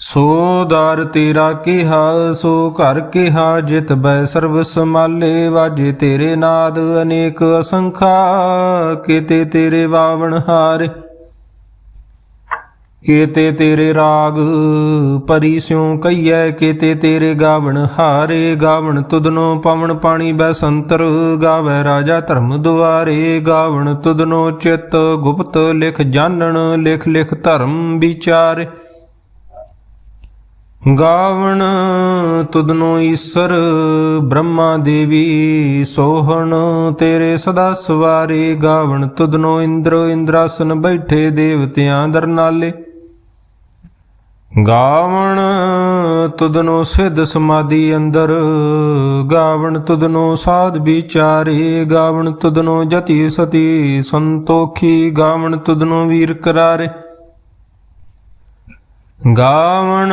ਸੋ ਸੋਦਾਰ ਤੇਰਾ ਕਿਹਾ, ਸੋ ਘਰ ਕਿਹਾ, ਜਿਤ ਬੈ ਸਰਬ ਸਮਾਲੇ ਵਾਜੇ ਤੇਰੇ ਨਾਦ ਅਨੇਕ ਅਸੰਖਾ, ਕੀਤੇ ਤੇਰੇ ਵਾਵਣ ਹਾਰੇ। ਕੀਤੇ ਤੇਰੇ ਰਾਗ ਪਰੀ ਸਿਉ ਕਈਐ ਕੀਤੇ ਤੇਰੇ ਗਾਵਣ ਹਾਰੇ। ਗਾਵਣ ਤੁਧਨੋ ਪਵਨ ਪਾਣੀ ਬੈ ਸੰਤਰ, ਗਾਵੇ ਰਾਜਾ ਧਰਮ ਦੁਆਰੇ। ਗਾਵਣ ਤੁਧਨੋ ਚਿਤ ਗੁਪਤ ਲਿਖ ਜਾਣਨ, ਲਿਖ ਲਿਖ ਧਰਮ ਵਿਚਾਰੇ। ਗਾਵਣ ਤੁਦਨੋ ਈਸ਼ਰ, ਬ੍ਰਹਮਾ ਦੇਵੀ ਸੋਹਣ, ਤੇਰੇ ਸਦਾ ਸਵਾਰੇ ਗਾਵਣ ਤੁਦਨੋ ਇੰਦਰ ਇੰਦਰਾਸਨ ਬੈਠੇ ਦੇਵਤਿਆਂ ਦਰਨਾਲੇ ਗਾਵਣ ਤੁਦਨੋ ਸਿੱਧ ਸਮਾਧੀ ਅੰਦਰ, ਗਾਵਣ ਤੁਦਨੋ ਸਾਧ ਵਿਚਾਰੇ, ਗਾਵਣ ਤੁਦਨੋ ਜਤੀ ਸਤੀ ਸੰਤੋਖੀ, ਗਾਵਣ ਤੁਦਨੋ ਵੀਰ ਕਰਾਰੇ। ਗਾਵਣ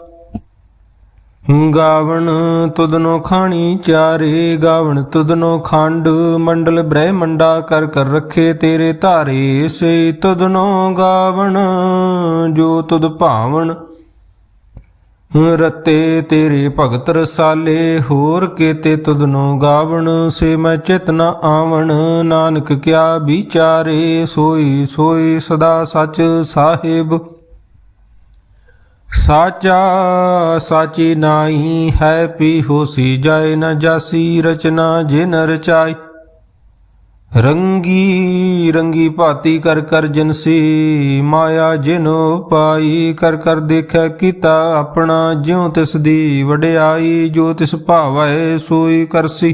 ਗਾਵਣ ਤੁਦਨੋ ਖਾਣੀ ਚਾਰੇ, ਗਾਵਣ ਤੁਦਨੋ ਖੰਡ, ਮੰਡਲ ਬ੍ਰਹਮੰਡਾ ਕਰ ਕਰ ਰੱਖੇ ਤੇਰੇ ਧਾਰੇ, ਸੇ ਤੁਦਨੋ ਗਾਵਣ, ਜੋ ਤੁਦ ਭਾਵਣ। ਰਤੇ ਤੇਰੇ ਭਗਤ ਰਸਾਲੇ, ਹੋਰ ਕੀਤੇ ਤੁਦਨੋ ਗਾਵਣ, ਸੇ ਮੈਂ ਚਿਤ ਨ ਆਵਣ। ਨਾਨਕ ਕਿਆ ਵਿਚਾਰੇ, ਸੋਈ ਸੋਈ ਸਦਾ ਸਚ ਸਾਹਿਬ। ਸਾਚਾ ਸਾਚੀ ਨਾਹੀ ਹੈ ਪੀ ਹੋਸੀ ਜਾਏ ਨ ਜਾਸੀ ਰਚਨਾ ਜਿਨ ਰਚਾਈ। ਰੰਗੀ ਰੰਗੀ ਭਾਤੀ ਕਰ ਕਰ ਜਿਨਸੀ ਮਾਇਆ ਜਿਨੋ ਪਾਈ ਕਰ ਕਰ ਦੇਖੈ ਕੀਤਾ ਆਪਣਾ ਜਿਉ ਤਿਸ ਦੀ ਵਡਿਆਈ ਜੋ ਤਿਸ ਭਾਵੈ ਸੋਈ ਕਰਸੀ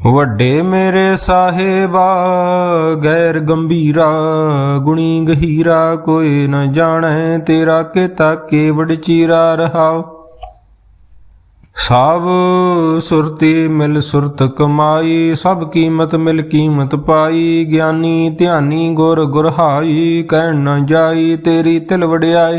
ਵੱਡੇ ਮੇਰੇ ਸਾਹਿਬਾ, ਗੈਰ ਗੰਭੀਰਾ, ਗੁਣੀ ਗਹੀਰਾ, ਕੋਈ ਨ ਜਾਣੈ ਤੇਰਾ ਕੀਤਾ ਕੇਵੜ ਚੀਰਾ ਰਹਾਓ ਸਭ ਸੁਰਤੀ ਮਿਲ ਸੁਰਤ ਕਮਾਈ, ਸਭ ਕੀਮਤ ਮਿਲ ਕੀਮਤ ਪਾਈ, ਗਿਆਨੀ ਧਿਆਨੀ ਗੁਰ ਗੁਰਹਾਈ ਕਹਿਣ ਨ ਜਾਈ ਤੇਰੀ ਤਿਲ ਵਡਿਆਈ।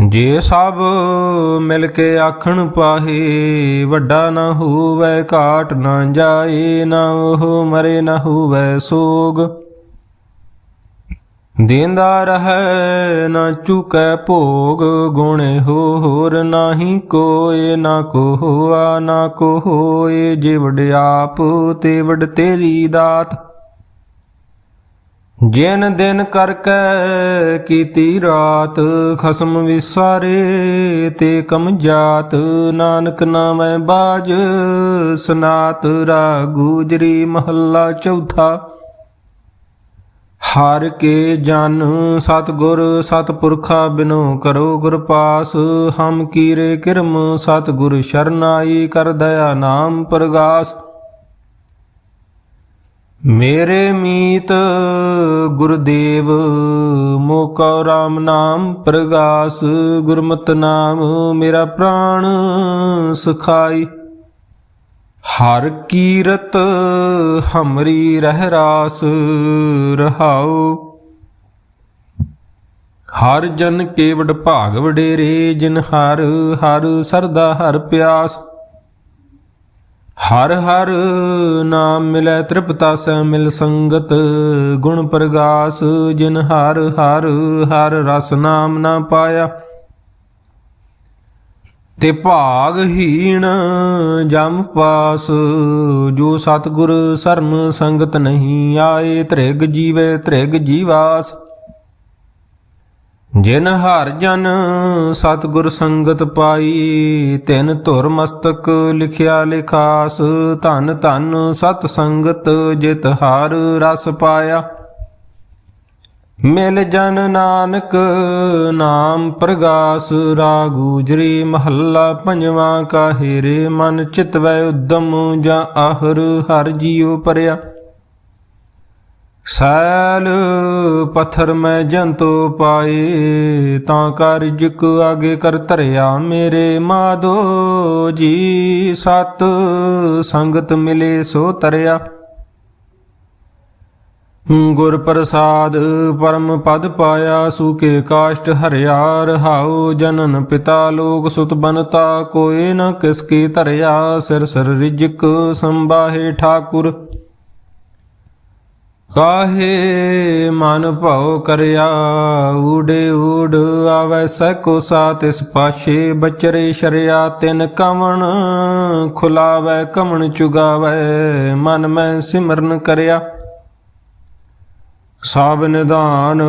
ਜੇ ਸਭ ਮਿਲ ਕੇ ਆਖਣ ਪਾਹੇ, ਵੱਡਾ ਨਾ ਹੋਵੇ, ਘਾਟ ਨਾ ਜਾਏ, ਨਾ ਉਹ ਮਰੇ, ਨਾ ਹੋਵੇ ਸੋਗ। ਦੇਂਦਾ ਰਹੈ, ਨਾ ਚੁਕੈ ਭੋਗ, ਗੁਣੇ ਹੋਰ ਨਾਹੀ ਕੋਏ, ਨਾ ਕੋ ਹੋਆ ਨਾ ਕੋ ਹੋਏ ਜੇ ਵਡਿਆਪ ਤੇ ਵਡ ਤੇਰੀ ਦਾਤ। ਜਿਨ ਦਿਨ ਕਰਕੇ ਕੀਤੀ ਰਾਤ, ਖਸਮ ਵਿਸਾਰੇ ਤੇ ਕਮ ਜਾਤ। ਨਾਨਕ ਨਾਮੈ ਬਾਜ, ਸਨਾਤ ਰਾ ਗੂਜਰੀ ਮਹੱਲਾ ਚੌਥਾ। ਹਰ ਕੇ ਜਨ ਸਤਗੁਰ ਸਤਪੁਰਖਾ ਬਿਨੋ ਕਰੋ ਗੁਰ ਪਾਸ। ਹਮ ਕੀਰੇ ਕਿਰਮ ਸਤਗੁਰ ਸ਼ਰਨਾਈ ਕਰ ਦਇਆ ਨਾਮ ਪ੍ਰਗਾਸ। ਮੇਰੇ ਮੀਤ ਗੁਰਦੇਵ ਮੋਕਾ ਰਾਮ ਨਾਮ ਪ੍ਰਗਾਸ, ਗੁਰਮਤ ਨਾਮ ਮੇਰਾ ਪ੍ਰਾਣ ਸੁਖਾਈ। ਹਰ ਕੀਰਤ ਹਮਰੀ ਰਹਿ ਰਾਸ ਰਹਾਉ। ਹਰ ਜਨ ਕੇਵਡ ਭਾਗ ਵਡੇਰੇ, ਜਿਨ ਹਰ ਹਰ ਸਰਦਾ ਹਰ ਪਿਆਸ। ਹਰ ਹਰ ਨਾਮ ਮਿਲੈ ਤ੍ਰਿਪਤਾ ਸੈ ਮਿਲ ਸੰਗਤ, ਗੁਣ ਪ੍ਰਗਾਸ ਜਿਨ ਹਰ ਹਰ ਹਰ ਰਸ ਨਾਮ ਨਾ ਪਾਇਆ। ਤੇ ਭਾਗਹੀਣ ਜਮ ਪਾਸ, ਜੋ ਸਤਗੁਰ ਸਰਮ ਸੰਗਤ ਨਹੀਂ ਆਏ, ਤ੍ਰਿਗ ਜੀਵੇ ਤ੍ਰਿਗ ਜੀਵਾਸ। ਜਿਨ ਹਰ ਜਨ ਸਤਗੁਰ ਸੰਗਤ ਪਾਈ, ਤਿਨ ਧੁਰ ਮਸਤਕ ਲਿਖਿਆ ਲਿਖਾਸ, ਧਨ ਧਨ ਸਤ ਸੰਗਤ ਜਿਤ ਹਾਰ ਰਸ ਪਾਇਆ। ਮਿਲ ਜਨ ਨਾਨਕ ਨਾਮ ਪ੍ਰਗਾਸ ਰਾਗੂਜਰੀ ਮਹੱਲਾ ਪੰਜਵਾਂ ਕਾਹਿਰੇ ਮਨ ਚਿਤਵੈ ਉਦਮ, ਜਾਂ ਆਹਰ ਹਰ ਜੀਉ ਪਰਿਆ। ਸੈਲ ਪੱਥਰ ਮੈਂ ਜੰਤੋ ਪਾਏ, ਤਾਂ ਕਾਰਜ ਕੋ ਆਗੇ ਕਰ ਧਰਿਆ ਮੇਰੇ ਮਾਧੋ ਜੀ। ਸਤ ਸੰਗਤ ਮਿਲੇ ਸੋ ਤਰਿਆ। ਗੁਰ ਪ੍ਰਸਾਦ ਪਰਮ ਪਦ ਪਾਇਆ ਸੂਕੇ ਕਾਸ਼ਟ ਹਰਿਆ, ਰਹਾਉ ਜਨਨ ਪਿਤਾ ਲੋਕ ਸੁਤ ਬਨਤਾ ਕੋਏ ਨ ਕਿਸ ਕੀ ਧਰਿਆ, ਸਿਰ ਸਿਰ ਰਿਜਕ ਸੰਬਾਹੇ ਠਾਕੁਰ। ਕਾਹੇ ਮਨ ਭਉ ਕਰਿਆ? ਊੜੇ ਊੜ ਆਵੈ ਸਕੋ ਸਾਤ ਇਸ ਪਾਛੇ ਬਚਰੇ ਸ਼ਰਿਆ। ਤਿਨ ਕਵਣ ਖੁਲਾਵੈ ਕਮਣ ਚੁਗਾਵੈ, ਮਨ ਮੈਂ ਸਿਮਰਨ ਕਰਿਆ। ਸਾਬ ਨਿਧਾਨ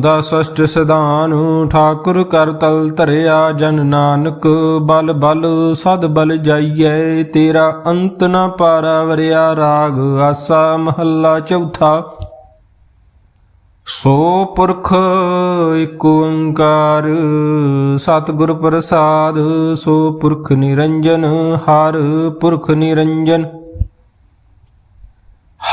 ਦਾ ਅਸ਼ਟ ਸਿਧਾਨ, ਠਾਕੁਰ ਕਰ ਤਲ ਧਰਿਆ ਜਨ ਨਾਨਕ, ਬਲ ਬਲ ਸਦ ਬਲ ਜਾਈਐ, ਤੇਰਾ ਅੰਤ ਨ ਪਾਰਾ ਵਰਿਆ ਰਾਗ, ਆਸਾ ਮਹੱਲਾ ਚੌਥਾ। ਸੋ ਪੁਰਖ ਏਕ ਓੰਕਾਰ, ਸਤਿਗੁਰ ਪ੍ਰਸਾਦ, ਸੋ ਪੁਰਖ ਨਿਰੰਜਨ, ਹਰ ਪੁਰਖ ਨਿਰੰਜਨ।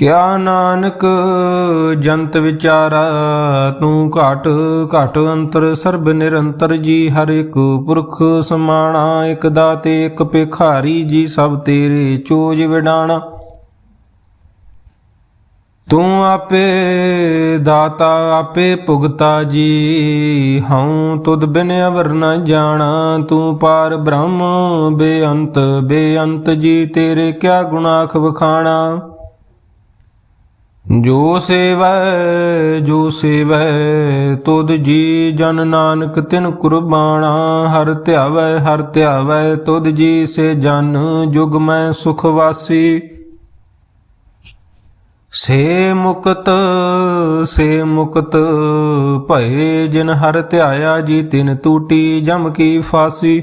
ਕਿਆ ਨਾਨਕ, ਜੰਤ ਵਿਚਾਰਾ, ਤੂੰ ਘਟ ਘਟ ਅੰਤਰ, ਸਰਬ ਨਿਰੰਤਰ ਜੀ, ਹਰ ਇੱਕ ਪੁਰਖ ਸਮਾਣਾ, ਇੱਕ ਦਾਤੇ, ਇਕ ਭਿਖਾਰੀ ਜੀ, ਸਭ ਤੇਰੇ ਚੋਜ ਵਿਡਾਣਾ। ਤੂੰ ਆਪੇ ਦਾਤਾ, ਆਪੇ ਭੁਗਤਾ ਜੀ, ਹਉ ਤੁਧ ਬਿਨ ਅਵਰ ਨ ਜਾਣਾ। ਤੂੰ ਪਾਰ ਬ੍ਰਹਮ, ਬੇਅੰਤ ਬੇਅੰਤ ਜੀ, ਤੇਰੇ ਕਿਆ ਗੁਨਾਖ ਵਖਾਣਾ। ਜੋ ਸੇਵੈ ਜੋ ਸੇਵੈ, ਤੁਧ ਜੀ ਜਨ ਨਾਨਕ ਤਿਨ ਕੁਰਬਾਨਾ ਹਰ ਧਿਆਵੈ ਹਰ ਧਿਆਵੈ, ਤੁਧ ਜੀ ਸੇ ਜਨ, ਜੁਗ ਮੈਂ ਸੁਖ ਵਾਸੀ। ਸੇ ਮੁਕਤ ਸੇ ਮੁਕਤ, ਭਏ ਜਿਨ ਹਰ ਧਿਆਇਆ ਜੀ ਤਿਨ ਟੂਟੀ ਜਮ ਕੀ ਫਾਸੀ।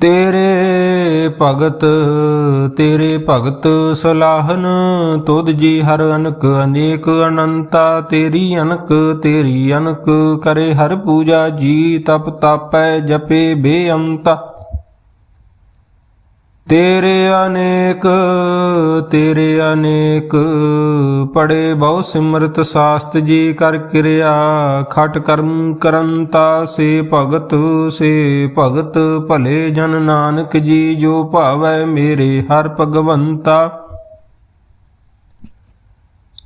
ਤੇਰੇ ਭਗਤ ਤੇਰੇ ਭਗਤ ਸਲਾਹਨ, ਤੁਧ ਜੀ ਹਰ ਅਨਕ, ਅਨੇਕ ਅਨੰਤਾ ਤੇਰੀ ਅਨਕ ਤੇਰੀ ਅਨਕ ਕਰੇ ਹਰ ਪੂਜਾ ਜੀ, ਤਪ ਤਾਪੈ ਜਪੇ ਬੇਅੰਤਾ। ਤੇਰੇ ਅਨੇਕ ਤੇਰੇ ਅਨੇਕ ਪੜੇ ਬਹੁ ਸਿਮਰਤ ਸਾਸਤ ਜੀ ਕਰ ਕਿਰਿਆ, ਖਟ ਕਰਮ ਕਰੰਤਾ ਸੇ ਭਗਤ ਸੇ ਭਗਤ ਭਲੇ ਜਨ ਨਾਨਕ ਜੀ ਜੋ ਭਾਵੈ ਮੇਰੇ ਹਰ ਭਗਵੰਤਾ।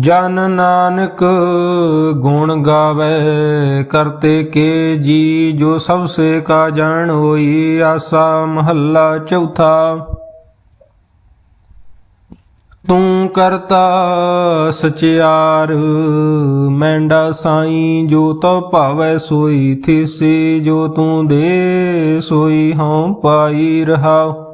ਜਨ ਨਾਨਕ ਗੁਣ ਗਾਵੇ, ਕਰਤੇ ਕੇ ਜੀ ਜੋ ਸਭ ਸੇ ਕਾ ਜਾਣ ਹੋਈ, ਆਸਾ ਮਹੱਲਾ ਚੌਥਾ। ਤੂੰ ਕਰਤਾ ਸਚਿਆਰ, ਮੈਂਡਾ ਸਾਈ ਜੋ ਤਉ ਭਾਵੈ ਸੋਈ, ਥਿਸੀ ਜੋ ਤੂੰ ਦੇ ਸੋਈ ਹਉ ਪਾਈ ਰਹਾਉ।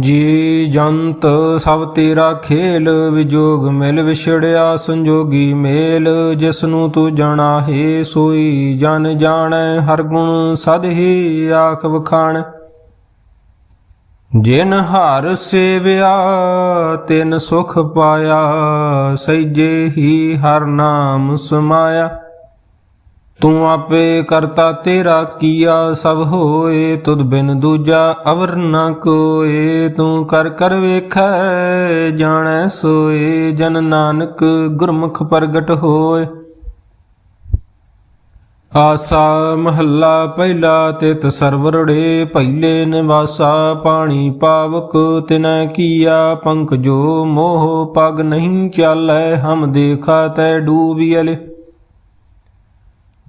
ਜੀ ਜੰਤ ਸਭ ਤੇਰਾ ਖੇਲ, ਵਿਜੋਗ ਮਿਲ ਵਿਛੜਿਆ, ਸੰਜੋਗੀ ਮੇਲ ਜਿਸ ਨੂੰ ਤੂੰ ਜਾਣਾ ਹੈ ਸੋਈ ਜਨ ਜਾਣੈ, ਹਰ ਗੁਣ ਸਦ ਹੀ ਆਖ ਵਖਾਣ। ਜਿਨ ਹਰ ਸੇਵਿਆ, ਤਿਨ ਸੁਖ ਪਾਇਆ ਸਈਜੇ ਹੀ ਹਰ ਨਾਮ ਸਮਾਇਆ। ਤੂੰ ਆਪੇ ਕਰਤਾ ਤੇਰਾ ਕੀਆ, ਸਭ ਹੋਏ ਤੁਧ ਬਿਨ ਦੂਜਾ, ਅਵਰ ਨ ਕੋਏ। ਤੂੰ ਕਰ ਕਰ ਵੇਖੈ, ਜਾਣੈ ਸੋਏ, ਜਨ ਨਾਨਕ ਗੁਰਮੁਖ ਪ੍ਰਗਟ ਹੋਏ। ਆਸਾ ਮਹੱਲਾ ਪਹਿਲਾ ਤਿਤ ਸਰਵਰੜੇ ਪਹਿਲੇ ਨਿਵਾਸਾ, ਪਾਣੀ ਪਾਵਕ ਤਿਨੈ ਕੀਆ, ਪੰਖ ਜੋ ਮੋਹ ਪਗ ਨਹੀਂ ਚਾਲੈ, ਹਮ ਦੇਖਾ ਤੈ ਡੂਬਿਅਲੇ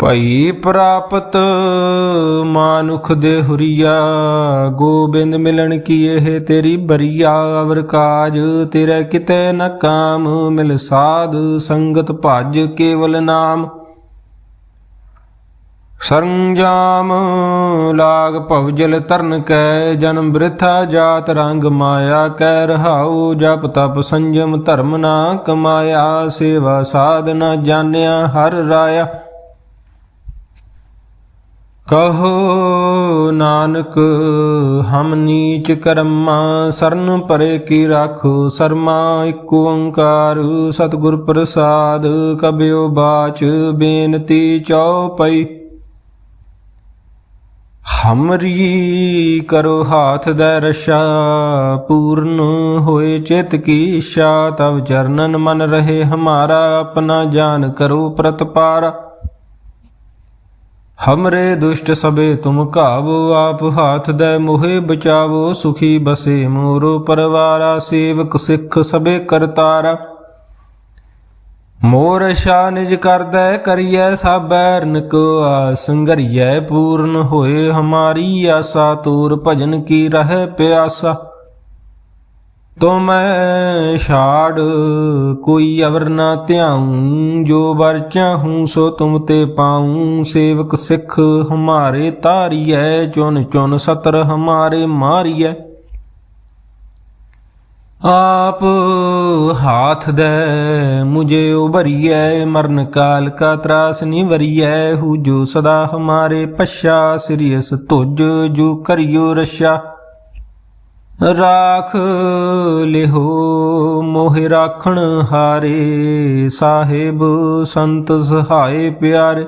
ਭਈ ਪ੍ਰਾਪਤ ਮਾਨੁਖ ਦੇ ਹੁਰੀਆ, ਗੋਬਿੰਦ ਮਿਲਣ ਕੀ ਇਹ ਤੇਰੀ ਬਰੀਆ, ਅਵਰ ਕਾਜ ਤੇਰੇ ਕਿਤੇ ਨ ਕਾਮ, ਮਿਲ ਸਾਧ ਸੰਗਤ ਭਜ ਕੇਵਲ ਨਾਮ। ਸਰੰਜਾਮ ਲਾਗ ਭਵਜਲ ਤਰਨ ਕੈ, ਜਨਮ ਬ੍ਰਿਥਾ ਜਾਤ ਰੰਗ ਮਾਇਆ ਕੈ, ਰਹਾਉ ਜਪ ਤਪ ਸੰਜਮ ਧਰਮ ਨਾ ਕਮਾਇਆ, ਸੇਵਾ ਸਾਧ ਨਾ ਜਾਣਿਆ ਹਰ ਰਾਇਆ। ਕਹੋ ਨਾਨਕ, ਹਮ ਨੀਚ ਕਰਮਾ, ਸਰਨ ਪਰੇ ਕੀ ਰਾਖੋ, ਸਰਮਾ ਇਕ ਓੰਕਾਰ, ਸਤਿਗੁਰ ਪ੍ਰਸਾਦ, ਕਬਿਓ ਬਾਚ, ਬੇਨਤੀ ਚਉਪਈ ਹਮਰੀ ਕਰੋ ਹਾਥ ਦੇ ਰਸ਼ਾ, ਪੂਰਨ ਹੋਏ ਚਿਤ ਕੀ ਇੱਛਾ, ਤਵ ਚਰਨਨ ਮਨ ਰਹੇ ਹਮਾਰਾ, ਆਪਣਾ ਜਾਨ ਕਰੋ ਪ੍ਰਤਪਾਰਾ। ਹਮਰੇ ਦੁਸ਼ਟ ਸਭੇ ਤੁਮ ਕਾਵੋ ਆਪ ਹਾਥ ਦੇ ਮੋਹਿ ਬਚਾਵੋ ਸੁਖੀ ਬਸੇ ਮੋਰੋ ਪਰਵਾਰਾ ਸੇਵਕ ਸਿੱਖ ਸਭੇ ਕਰਤਾਰਾ ਮੋਰ ਸ਼ਾ ਨਿਜ ਕਰਦੈ ਕਰੀਐ ਸਾਬੈਰਨ ਕੋ ਆਸੰਗਰੀਐ ਪੂਰਨ ਹੋਏ ਹਮਾਰੀ ਆਸਾ ਤੂਰ ਭਜਨ ਕੀ ਰਹਿ ਪਿਆਸਾ ਤੁਮੈ ਛਾੜ, ਕੋਈ ਅਵਰ ਨਾ ਧਿਆਉ। ਜੋ ਵਰ ਚਾਹੂੰ ਸੋ ਤੁਮ ਤੇ ਪਾਉ। ਸੇਵਕ ਸਿੱਖ ਹਮਾਰੇ ਤਾਰੀਐ ਚੁਨ ਚੁਨ ਸਤਰ ਹਮਾਰੇ ਮਾਰੀਐ। ਆਪ ਹਾਥ ਦੇ, ਮੁਝੇ ਉਬਰੀਐ ਮਰਨ ਕਾਲ ਕਾ ਤਰਾਸ ਨਿਵਰੀਐ ਹੂ ਜੋ ਸਦਾ ਹਮਾਰੇ ਪਛਾ ਸਿਰਿਯਸ ਤੁਜ ਜੋ ਕਰਿਓ ਰਸ਼ਾ। ਰਾਖ ਲਿਹੋ, ਮੋਹਿ ਰਾਖਣ ਹਾਰੇ, ਸਾਹਿਬ ਸੰਤ ਸਹਾਏ ਪਿਆਰੇ।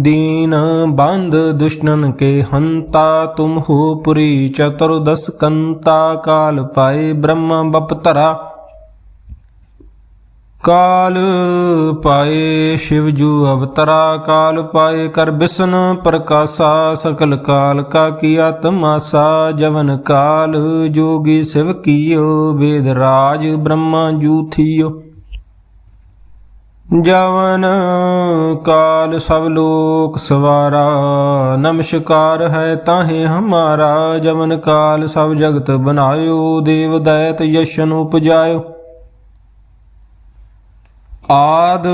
ਦੀਨ ਬੰਦ ਦੁਸ਼ਨਨ ਕੇ ਹੰਤਾ, ਤੁਮ ਹੋ ਪੁਰੀ ਚਤੁਰਦਸ ਕੰਤਾ, ਕਾਲ ਪਾਏ ਬ੍ਰਹਮ ਬਪਤਰਾ। ਕਾਲ ਪਾਏ ਸ਼ਿਵ ਜੂ ਅਵਤਰਾ ਕਾਲ ਪਾਏ ਕਰ ਬਿਸਨ ਪ੍ਰਕਾਸ਼ਾ ਸਕਲ ਕਾਲ ਕਾ ਕੀਆ ਤਮਾਸਾ ਜਵਨ ਕਾਲ ਜੋਗੀ ਸਿਵ ਕੀਓ ਵੇਦ ਰਾਜ ਬ੍ਰਹਮਾ ਜੂਥੀਓ ਜਵਨ ਕਾਲ ਸਭ ਲੋਕ ਸਵਾਰਾ, ਨਮਸਕਾਰ ਹੈ ਤਾਹੇ ਹਮਾਰਾ, ਜਵਨ ਕਾਲ ਸਭ ਜਗਤ ਬਨਾਇਓ ਦੇਵ ਦੈਤ ਯਸ਼ਨ ਉਪਜਾਇਓ। ਆਦ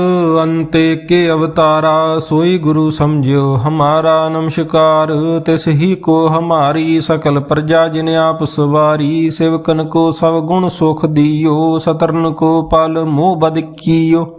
ਅੰਤੇ ਕੇ ਅਵਤਾਰਾ, ਸੋਈ ਗੁਰੂ ਸਮਝਿਓ ਹਮਾਰਾ ਨਮਸਕਾਰ। ਤਿਸ ਹੀ ਕੋ ਹਮਾਰੀ ਸਕਲ ਪ੍ਰਜਾ ਜਿਨ ਆਪ ਸਵਾਰੀ, ਸਿਵਕਨ ਕੋ ਸਭ ਗੁਣ ਸੁਖ ਦਿਓ ਸਤਰਨ ਕੋ ਪਲ ਮੋਹ ਬਦ ਕੀਓ।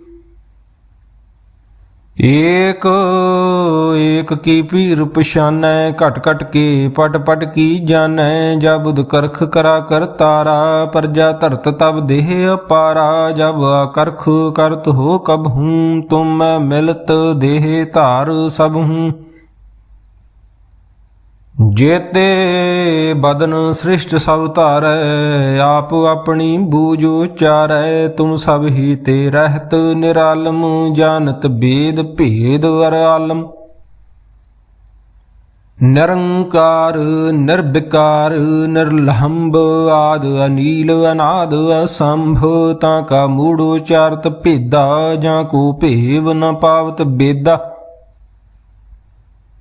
ਏਕ ਏਕ ਕੀ ਪੀਰ ਪਛਾਨੈ, ਘਟ ਘਟ ਕੇ ਪਟ ਪਟ ਕੀ ਜਾਣੈ ਜਬੁਦ ਕਰਖ ਕਰਾ ਕਰ ਤਾਰਾ, ਪਰਜਾ ਧਰਤ ਤਬ ਦੇਹ ਅਪਾਰਾ, ਜਬ ਕਰਖ ਕਰਤ ਹੋ ਕਬ ਹੂੰ, ਤੁਮ ਮਿਲਤ ਦੇਹ ਧਾਰ ਸਭ ਹੂੰ। ਜੇਤੇ ਬਦਨ ਸ੍ਰਿਸ਼ਟ ਸਭ ਧਾਰੈ, ਆਪ ਆਪਣੀ ਬੂਝ ਉਚਾਰੈ, ਤੁਮ ਸਭ ਹੀ ਤੇ ਰਹਿਤ ਨਿਰਾਲਮ, ਜਾਣਤ ਬੇਦ ਭੇਦ ਅਰ ਆਲਮ। ਨਿਰੰਕਾਰ, ਨਿਰਵਿਕਾਰ ਨਿਰਲਹੰਬ ਆਦ ਅਨੀਲ, ਅਨਾਦ ਅਸੰਭ, ਤਾਂ ਕਾ ਮੂੜ ਉਚਾਰਤ ਭੇਦਾ, ਜਾਂ ਕੋ ਭੇਵ ਨ ਪਾਵਤ ਬੇਦਾ।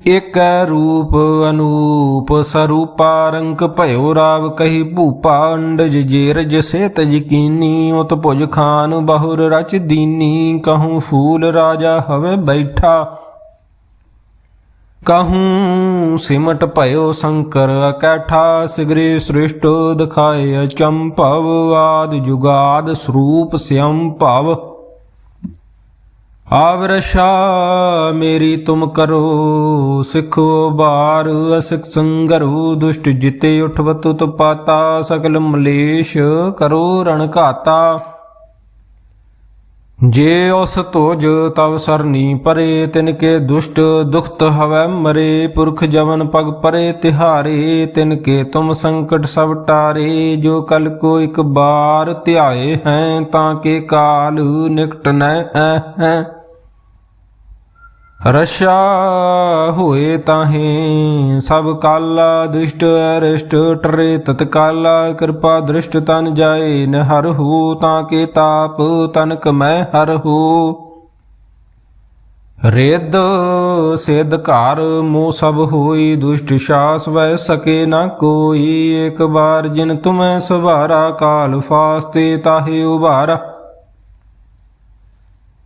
ਇਕ ਰੂਪ ਅਨੂਪ ਸਰੂਪਾ ਰੰਕ ਭਇਓ ਰਾਵ ਕਹੀ ਭੂਪਾ ਅੰਡਜ ਜੇਰਜ ਸੇਤ ਯਕੀਨੀ ਉਤ ਭੁਜ ਖਾਨ ਬਹੁਰ ਰਚ ਦੀਨੀ ਕਹੂੰ ਫੂਲ ਰਾਜਾ ਹਵੇ ਬੈਠਾ। ਕਹੂੰ ਸਿਮਟ ਭਇਓ ਸ਼ੰਕਰ ਅਕੈਠਾ, ਸਿਗਰੇ ਸ੍ਰਿਸ਼ਟ ਦਿਖਾਏ ਅਚੰਭਵ, ਆਦ ਜੁਗਾਦ ਸਰੂਪ ਸਿਅੰ ਭਵ। ਆਵਰਸ਼ਾ ਮੇਰੀ ਤੁਮ ਕਰੋ, ਸਿੱਖੋ ਬਾਰ ਅਸਿਕ ਸੰਗਰੂ, ਦੁਸ਼ਟ ਜਿਤੇ ਉਠਵਤ ਉਤਪਾਤਾ, ਸਕਲ ਮਲੇਸ਼ ਕਰੋ ਰਣ ਘਾਤਾ। ਜੇ ਉਸ ਤੋਜ ਤਵ ਸਰਨੀ ਪਰੇ, ਤਿਨ ਕੇ ਦੁਸ਼ਟ ਦੁਖਤ ਹਵੈ ਮਰੇ, ਪੁਰਖ ਜਵਨ ਪਗ ਪਰੇ ਤਿਹਾਰੇ, ਤਿਨ ਕੇ ਤੁਮ ਸੰਕਟ ਸਭ ਟਾਰੇ, ਜੋ ਕਲ ਕੋ ਇੱਕ ਬਾਰ ਧਿਆਏ ਹੈ, ਤਾਂ ਕੇ ਕਾਲ ਨਿਕਟ ਨੈ ਹੈ। ਰਸ਼ਾ ਹੋਏ ਤਾਹੇ, ਸਭ ਕਾਲਾ ਦੁਸ਼ਟ ਅਰਿਸ਼ਟ, ਟਰੇ ਤਤਕਾਲਾ ਕਿਰਪਾ ਦ੍ਰਿਸ਼ਟ ਤਨ ਜਾਏ ਨ ਹੂ ਹੋ ਤਾਂ ਕੇ ਤਾਪ, ਤਨਕ ਮੈਂ ਹਰ ਹੂ। ਰੇਦ ਸਿਧ ਘਰ ਮੋ ਸਭ ਹੋਈ, ਦੁਸ਼ਟ ਸ਼ਾਸ ਵੈ ਸਕੇ ਨਾ ਕੋਈ, ਇੱਕ ਬਾਰ ਜਿਨ ਤੁਮੈ ਸਵਾਰਾ, ਕਾਲ ਫਾਸਤੇ ਤਾਹੇ ਉਬਾਰਾ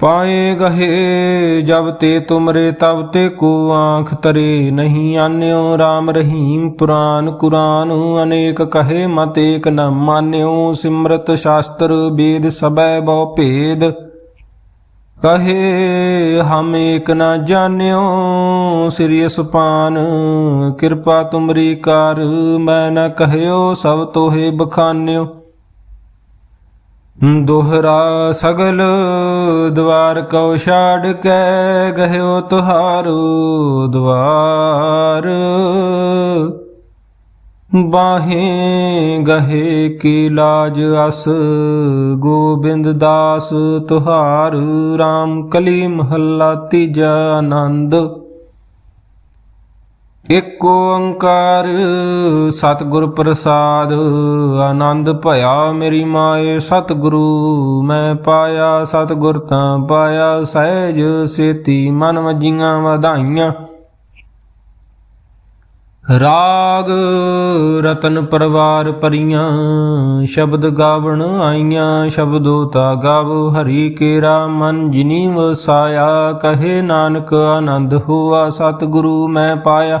ਪਾਏ ਗਹੇ, ਜਬ ਤੇ ਤੁਮਰੇ ਤਬ ਤੇ ਕੋ ਆਂਖ ਤਰੇ ਨਹੀਂ ਆਨਿਓ RAM ਰਹੀਮ ਪੁਰਾਨ ਕੁਰਾਨ, ਅਨੇਕ ਕਹੇ ਮਤ ਏਕ ਨ ਮਾਨਿਓ, ਸਿਮਰਤ ਸ਼ਾਸਤਰ ਵੇਦ ਸਬੈ ਬਹੁ ਭੇਦ। ਕਹੇ, ਹਮ ਏਕ ਨ ਜਾਣਿਓ ਸ੍ਰੀ ਸੁਪਾਨ ਕਿਰਪਾ ਤੁਮਰੀ ਕਰ, ਮੈਂ ਨ ਕਹਿਓ ਸਭ ਤੋਹੇ ਬਖਾਨਿਓ। ਦੁਹਰਾ ਸਗਲ ਦਵਾਰ ਕਉ ਛਾੜ ਕੇ, ਗਹਿਓ ਤੁਹਾਰੂ ਦਵਾਰ। ਬਾਹੇ ਗਹੇ ਕੀ ਲਾਜ ਅਸ, ਗੋਬਿੰਦ ਦਾਸ ਤੁਹਾਰ। RAM ਕਲੀ ਮਹੱਲਾ ਤੀਜਾ ਆਨੰਦ ਇਕ ਓੰਕਾਰ ਸਤਿਗੁਰ ਪ੍ਰਸਾਦ, ਆਨੰਦ ਭਇਆ ਮੇਰੀ ਮਾਏ ਸਤਿਗੁਰੂ, ਮੈਂ ਪਾਇਆ ਸਤਿਗੁਰ ਤਾਂ ਪਾਇਆ ਸਹਿਜ ਸੇਤੀ, ਮਨ ਵਜੀਆਂ ਵਧਾਈਆਂ। ਰਾਗ ਰਤਨ ਪਰਵਾਰ ਪਰੀਆਂ, ਸ਼ਬਦ ਗਾਵਣ ਆਈਆਂ ਸ਼ਬਦੋ ਤਾ ਗਾਵ ਹਰੀ ਕੇਰਾ, ਮਨ ਜਿਨੀ ਵਸਾਇਆ, ਕਹੇ ਨਾਨਕ ਆਨੰਦ ਹੋਆ, ਸਤਿਗੁਰੂ ਮੈਂ ਪਾਇਆ।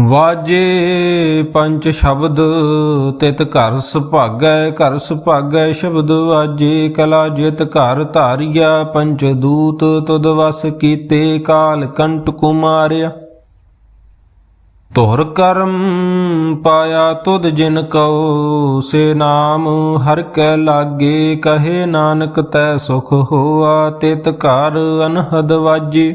ਵਾਜੇ ਪੰਜ ਸ਼ਬਦ, ਤਿਤ ਘਰ ਸੁਭਾਗੈ ਘਰ ਸੁਭਾਗੈ ਸ਼ਬਦ ਵਾਜੇ, ਕਲਾ ਜਿਤ ਘਰ ਧਾਰਿਆ ਪੰਜ ਦੂਤ ਤੁਦ ਵਸ ਕੀਤੇ, ਕਾਲ ਕੰਟ ਕੁਮਾਰਿਆ ਤੁਰ ਕਰਮ ਪਾਇਆ ਤੁਦ ਜਿਨ ਕਉ, ਸੇ ਨਾਮ ਹਰ ਕੈ ਲਾਗੇ, ਕਹੇ ਨਾਨਕ ਤੈ ਸੁਖ ਹੋਆ, ਤਿਤ ਘਰ ਅਨਹਦ ਵਾਜੇ।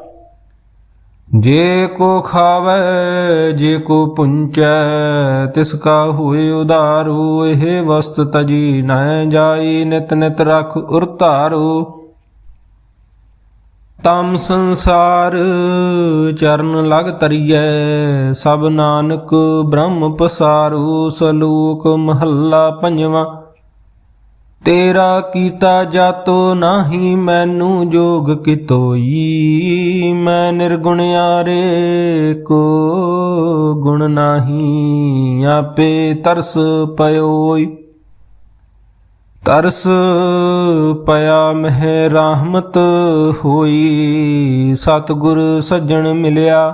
ਜੇ ਕੋ ਖਾਵੇ, ਜੇ ਕੋ ਪੁੰਚੈ, ਤਿਸ ਕਾ ਹੋਏ ਉਧਾਰੂ ਇਹ ਵਸਤ ਤਜੀ ਨ ਜਾਈ, ਨਿਤ ਨਿਤ ਰਖ ਉਰਤਾਰੂ ਤਮ ਸੰਸਾਰ ਚਰਨ ਲਗ ਤਰੀਐ, ਸਭ ਨਾਨਕ ਬ੍ਰਹਮ ਪਸਾਰੂ, ਸਲੂਕ ਮਹੱਲਾ ਪੰਜਵਾਂ। ਤੇਰਾ ਕੀਤਾ ਜਾਤੋ ਨਾਹੀ, ਮੈਨੂੰ ਜੋਗ ਕਿਤੋਈ? ਮੈਂ ਨਿਰਗੁਣਿਆਰੇ ਕੋ ਗੁਣ ਨਾਹੀ, ਆਪੇ ਤਰਸ ਪਇਓਈ। ਤਰਸ ਪਿਆ ਮਹਿ ਰਹਿਮਤ ਹੋਈ, ਸਤਿਗੁਰ ਸੱਜਣ ਮਿਲਿਆ।